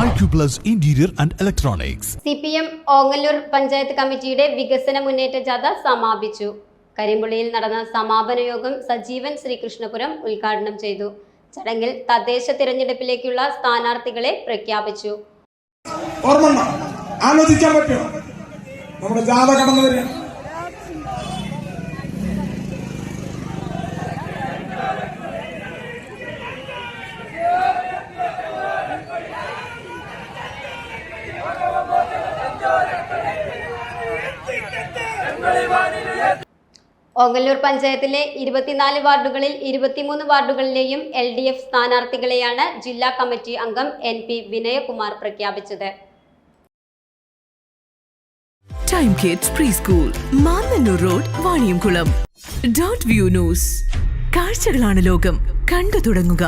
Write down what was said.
Acuplus and and Electronics. C P M Ongallur panchayat കമ്മിറ്റിയുടെ വികസന മുന്നേറ്റ ജാഥ സമാപിച്ചു. കരിമ്പുള്ളിയിൽ നടന്ന സമാപന യോഗം സജീവൻ ശ്രീകൃഷ്ണപുരം ഉദ്ഘാടനം ചെയ്തു. ചടങ്ങിൽ തദ്ദേശ തിരഞ്ഞെടുപ്പിലേക്കുള്ള സ്ഥാനാർത്ഥികളെ പ്രഖ്യാപിച്ചു. ഓർമ്മ ആലോചിക്കാൻ പറ്റുമോ? നമ്മുടെ ജാഥ കടന്നു വരികയാണ്. ഓങ്ങല്ലൂർ പഞ്ചായത്തിലെ ഇരുപത്തിനാല് വാർഡുകളിൽ ഇരുപത്തിമൂന്ന് വാർഡുകളിലെയും എൽ ഡി എഫ് സ്ഥാനാർത്ഥികളെയാണ് ജില്ലാ കമ്മിറ്റി അംഗം എൻ പി വിനയകുമാർ പ്രഖ്യാപിച്ചത്. Time kids pre school road view news കാഴ്ചകളാണ് ലോകം. കണ്ടു തുടങ്ങുക.